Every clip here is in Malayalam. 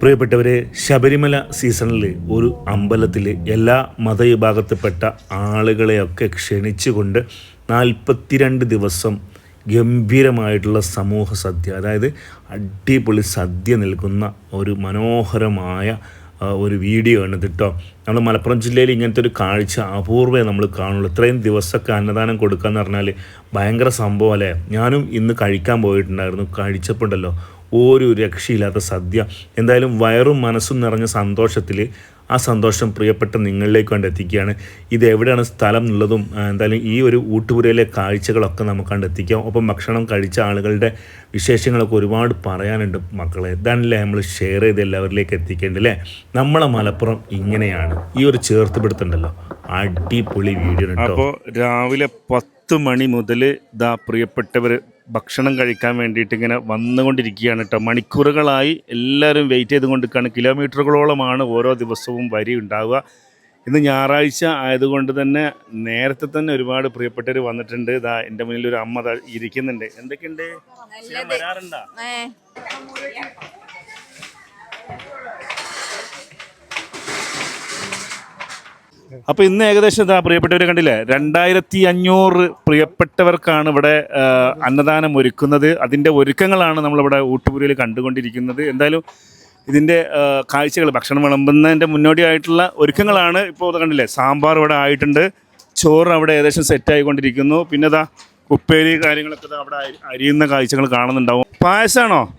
പ്രിയപ്പെട്ടവരെ ശബരിമല സീസണിൽ ഒരു അമ്പലത്തിൽ എല്ലാ മതവിഭാഗത്തിൽപ്പെട്ട ആളുകളെയൊക്കെ ക്ഷണിച്ചുകൊണ്ട് നാൽപ്പത്തിരണ്ട് ദിവസം ഗംഭീരമായിട്ടുള്ള സമൂഹ സദ്യ അതായത് അടിപൊളി സദ്യ നിൽക്കുന്ന ഒരു മനോഹരമായ ഒരു വീഡിയോ ആണ് കേട്ടോ നമ്മൾ മലപ്പുറം ജില്ലയിൽ ഇങ്ങനത്തെ ഒരു കാഴ്ച അപൂർവമേ നമ്മൾ കാണുള്ളൂ. ഇത്രയും ദിവസമൊക്കെ അന്നദാനം കൊടുക്കുക എന്ന് പറഞ്ഞാൽ ഭയങ്കര സംഭവം അല്ലേ? ഞാനും ഇന്ന് കഴിക്കാൻ പോയിട്ടുണ്ടായിരുന്നു. കഴിച്ചപ്പോണ്ടല്ലോ ഒരു രക്ഷയില്ലാത്ത സദ്യ. എന്തായാലും വയറും മനസ്സും നിറഞ്ഞ സന്തോഷത്തിൽ ആ സന്തോഷം പ്രിയപ്പെട്ട നിങ്ങളിലേക്ക് കണ്ടെത്തിക്കുകയാണ് ഇത് എവിടെയാണ് സ്ഥലം എന്നുള്ളതും എന്തായാലും ഈ ഒരു ഊട്ടുപുരയിലെ കാഴ്ചകളൊക്കെ നമുക്ക് കണ്ടെത്തിക്കാം ഒപ്പം ഭക്ഷണം കഴിച്ച ആളുകളുടെ വിശേഷങ്ങളൊക്കെ ഒരുപാട് പറയാനുണ്ട് മക്കളെ. ഇതാണല്ലേ നമ്മൾ ഷെയർ ചെയ്ത് എല്ലാവരിലേക്ക് എത്തിക്കേണ്ടത് അല്ലേ? നമ്മളെ മലപ്പുറം ഇങ്ങനെയാണ്. ഈ ഒരു ചേർത്തുപിടുത്തുണ്ടല്ലോ. അടിപൊളി വീഡിയോ അപ്പോൾ രാവിലെ പത്ത് മണി മുതൽ ദാ പ്രിയപ്പെട്ടവർ ഭക്ഷണം കഴിക്കാൻ വേണ്ടിയിട്ട് ഇങ്ങനെ വന്നുകൊണ്ടിരിക്കുകയാണ് കേട്ടോ മണിക്കൂറുകളായി എല്ലാവരും വെയിറ്റ് ചെയ്തുകൊണ്ടിരിക്കുകയാണ്. കിലോമീറ്ററുകളോളമാണ് ഓരോ ദിവസവും വരി ഉണ്ടാവുക. ഇന്ന് ഞായറാഴ്ച ആയതുകൊണ്ട് തന്നെ നേരത്തെ തന്നെ ഒരുപാട് പ്രിയപ്പെട്ടവർ വന്നിട്ടുണ്ട്. ഇതാ എന്റെ മുന്നിൽ ഒരു അമ്മ ഇരിക്കുന്നുണ്ട്. എന്തൊക്കെയുണ്ട്? വരാറുണ്ടോ? അപ്പോൾ ഇന്ന് ഏകദേശം ഇതാ പ്രിയപ്പെട്ടവരെ കണ്ടില്ലേ? രണ്ടായിരത്തി അഞ്ഞൂറ് പ്രിയപ്പെട്ടവർക്കാണ് ഇവിടെ അന്നദാനം ഒരുക്കുന്നത്. അതിന്റെ ഒരുക്കങ്ങളാണ് നമ്മളിവിടെ ഊട്ടുപുരയിൽ കണ്ടുകൊണ്ടിരിക്കുന്നത്. എന്തായാലും ഇതിന്റെ കാഴ്ചകൾ ഭക്ഷണം വിളമ്പുന്നതിന്റെ മുന്നോടിയായിട്ടുള്ള ഒരുക്കങ്ങളാണ് ഇപ്പോൾ കണ്ടില്ലേ? സാമ്പാർ ഇവിടെ ആയിട്ടുണ്ട്. ചോറ് അവിടെ ഏകദേശം സെറ്റ് ആയിക്കൊണ്ടിരിക്കുന്നു. പിന്നെ ഇതാ ഉപ്പേരി കാര്യങ്ങളൊക്കെ അവിടെ അരി- അരിയുന്ന കാഴ്ചകൾ കാണുന്നുണ്ടാവും. പായസമാണോ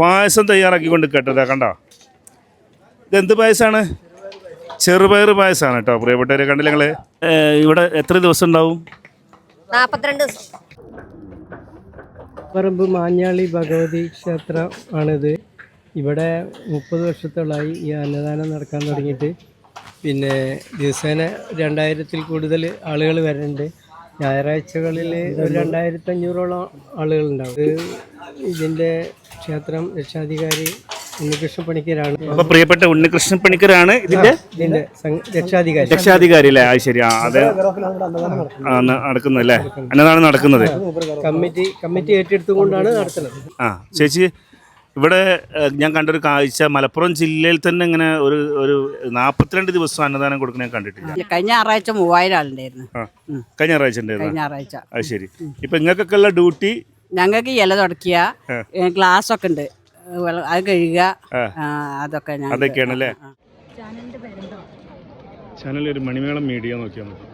പായസം തയ്യാറാക്കിക്കൊണ്ട് കേട്ടതാ കണ്ടോ? ഇതെന്ത് പായസമാണ് ചെറുപയർ പായസമാണ് കേട്ടോ പ്രിയപ്പെട്ടവരെ കണ്ടില്ല ഞങ്ങൾ ഇവിടെ എത്ര ദിവസം ഉണ്ടാവും? നാപ്പത്തിരണ്ട് ദിവസം. പറമ്പ് മാഞ്ഞാളി ഭഗവതി ക്ഷേത്രം ആണിത്. ഇവിടെ മുപ്പത് വർഷത്തോളമായി ഈ അന്നദാനം നടക്കാൻ തുടങ്ങിയിട്ട്. പിന്നെ ദിവസേന രണ്ടായിരത്തിൽ കൂടുതൽ ആളുകൾ വരുന്നുണ്ട് ഞായറാഴ്ചകളിൽ ഒരു രണ്ടായിരത്തി അഞ്ഞൂറോളം ആളുകളുണ്ടാവും. ഇത് ഇതിന്റെ ക്ഷേത്രം രക്ഷാധികാരി ഉണ്ണികൃഷ്ണ പണിക്കരാണ് അപ്പൊ പ്രിയപ്പെട്ട ഉണ്ണികൃഷ്ണൻ പണിക്കരാണ് ഇതിന്റെ രക്ഷാധികാരി. രക്ഷാധികാരി അല്ലേ? അത് ശരി. അതെ അത്. ആ, ന- നടക്കുന്നല്ലേ എന്നതാണ് നടക്കുന്നത്. കമ്മിറ്റി കമ്മിറ്റി ഏറ്റെടുത്തുകൊണ്ടാണ് നടത്തുന്നത്. ആ ചേച്ചി ഇവിടെ ഞാൻ കണ്ടൊരു കാഴ്ച. മലപ്പുറം ജില്ലയിൽ തന്നെ ഇങ്ങനെ ഒരു ഒരു നാൽപ്പത്തിരണ്ട് ദിവസം അന്നദാനം കൊടുക്കുന്ന ഞാൻ കണ്ടിട്ടില്ല. കഴിഞ്ഞ ഞായറാഴ്ച മൂവായിരം ആളുണ്ടായിരുന്നു. കഴിഞ്ഞ ഞായറാഴ്ച ഉണ്ടായിരുന്നു. കഴിഞ്ഞ ഞായറാഴ്ച. അത് ശരി. ഇപ്പൊ നിങ്ങൾക്കൊക്കെ ഉള്ള ഡ്യൂട്ടി? ഞങ്ങൾക്ക് ഇല തുടക്കിയ ഗ്ലാസ് ഒക്കെ ഉണ്ട്. അത് കഴുകുക. ആ, അതൊക്കെ ഞാൻ അതൊക്കെയാണ് അല്ലേ. ചാനൽ ഒരു മണിമേളം മീഡിയ നോക്കിയാൽ മതി.